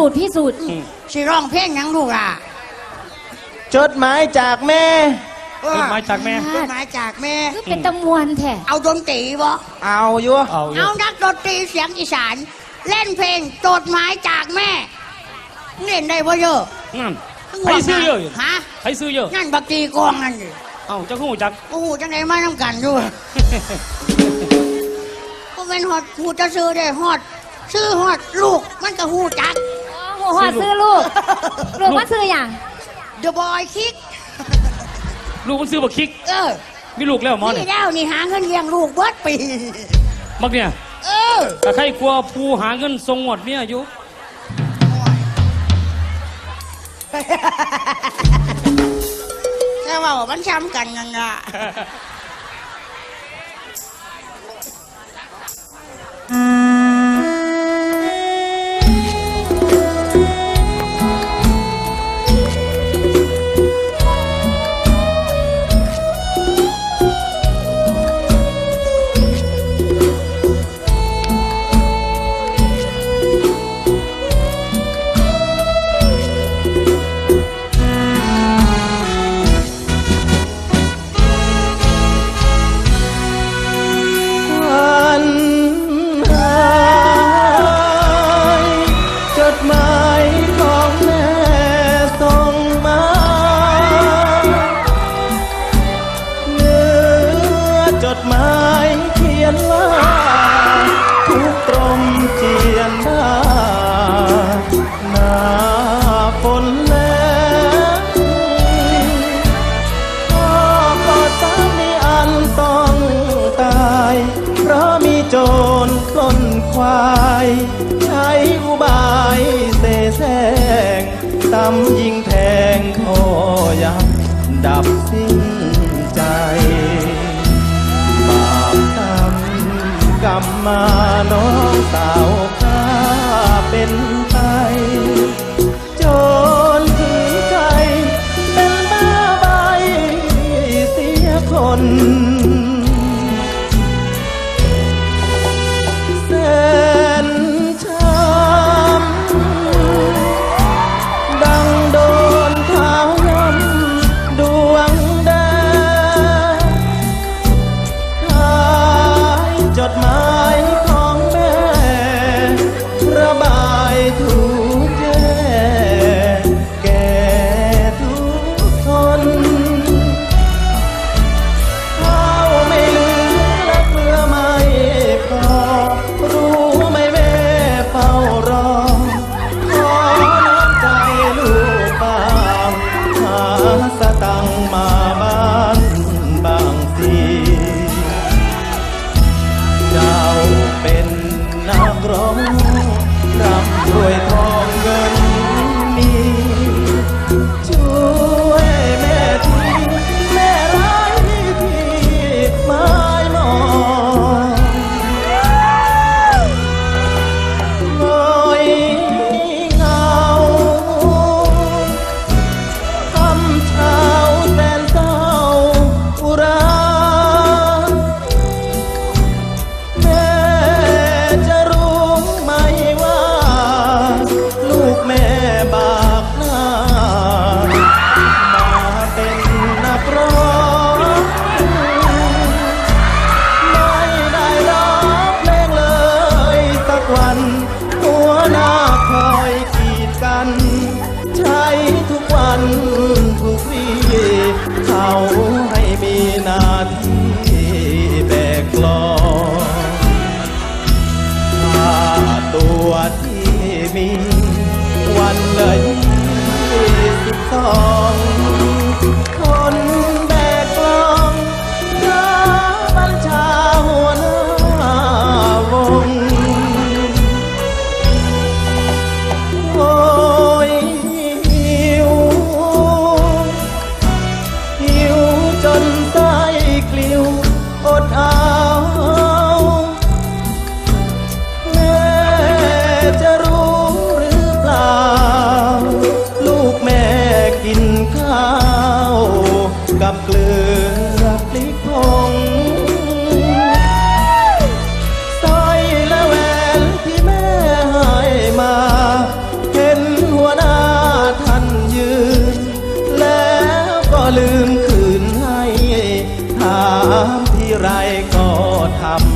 สูตรพิสูจน์สิร้องเพลงหยังลูกอะจดหมายจากแม่ เออจดหมายจากแม่ จดหมายจากแม่ คือเป็นตะมวนแท้เอาดนตรีบ่เอาอยู่เอาอยู่เอานักดนตรีเสียงอีสาน เล่นเพลงจดหมายจากแม่ เล่นได้บ่เยอะนั่นใครซื้อเยอะอยู่ฮะใครซื้อเยอะ นั่นบักตีกองนั่นดิเอ้าเจ้าหูจัก โอ้โหจังไดมาน้ำกันอยู่ก็เป็นฮอดหูจะซื้อได้ฮอด ซื้อฮอดลูกมันก็หูจัก หัวหอดซื้อลูกลูกว่าซื้ออย่าง The Boy Kick ลูกมันซื้อบักคิก เออมีลูกแล้วหมอนี่เนี่ยแล้วนี่หาเงินเลี้ยงลูกเบิดปี มักเนี่ยเออแต่ใครกลัวผู้หาเงินทรงหมดเมียอยู่แค่ว่ามันช้ำกันนั่นละ ของ ดับสิ้นใจบาปกรรมกรรมมาน้องสาวข้าเป็นา บา ลืมคืนให้ถามที่ไรก็ทำ